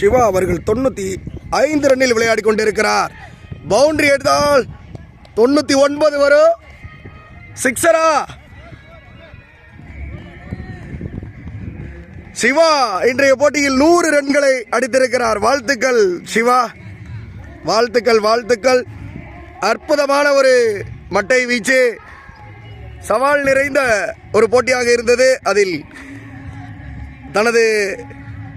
சிவா அவர்கள் தொண்ணூற்றி ஐந்து ரன்னில் விளையாடி கொண்டிருக்கிறார். பவுண்டரி எடுத்தால் தொண்ணூற்றி ஒன்பது வரும். சிக்ஸரா? சிவா இன்றைய போட்டியில் நூறு ரன்களை அடித்திருக்கிறார். வாழ்த்துக்கள் சிவா. வாழ்த்துக்கள் வாழ்த்துக்கள். அற்புதமான ஒரு மட்டை வீச்சு. சவால் நிறைந்த ஒரு போட்டியாக இருந்தது. அதில் தனது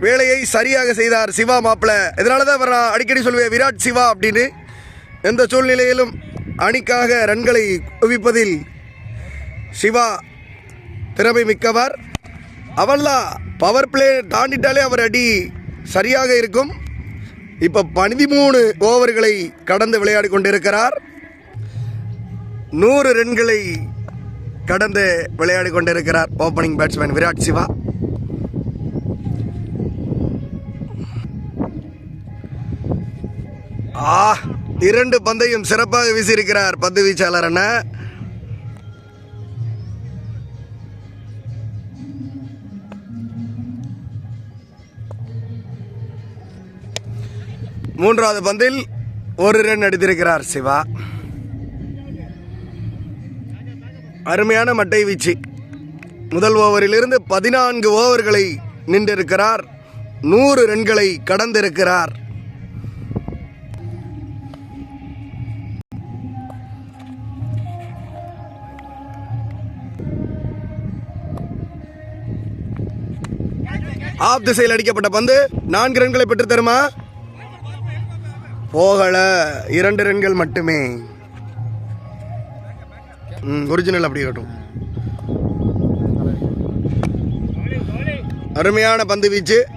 வேலையை சரியாக செய்தார் சிவா மாப்பிள. இதனால தான் அவர் நான் அடிக்கடி சொல்லுவேன் விராட் சிவா அப்படின்னு. எந்த சூழ்நிலையிலும் அணிக்காக ரன்களை குவிப்பதில் சிவா திறமை மிக்கவர். அவன்லாம் பவர் பிளே தாண்டிட்டாலே அவர் அடி சரியாக இருக்கும். இப்போ பதிமூணு ஓவர்களை கடந்து விளையாடி கொண்டிருக்கிறார். நூறு ரன்களை கடந்து விளையாடி கொண்டிருக்கிறார் ஓப்பனிங் பேட்ஸ்மேன் விராட் சிவா. ஆ இரண்டு பந்தையும் சிறப்பாக வீசியிருக்கிறார் பந்து வீச்சாளர் அண்ணா. மூன்றாவது பந்தில் ஒரு ரன் அடித்திருக்கிறார் சிவா. அருமையான மட்டை வீச்சு. முதல் ஓவரிலிருந்து பதினான்கு ஓவர்களை நின்றிருக்கிறார். நூறு ரன்களை கடந்திருக்கிறார். ஆப் திசையில் அடிக்கப்பட்ட பந்து நான்கு ரன்களை பெற்று தருமா? போகல. இரண்டு ரன்கள் மட்டுமே. ஒரிஜினல் அப்படி இருக்கட்டும். அருமையான பந்து வீச்சு.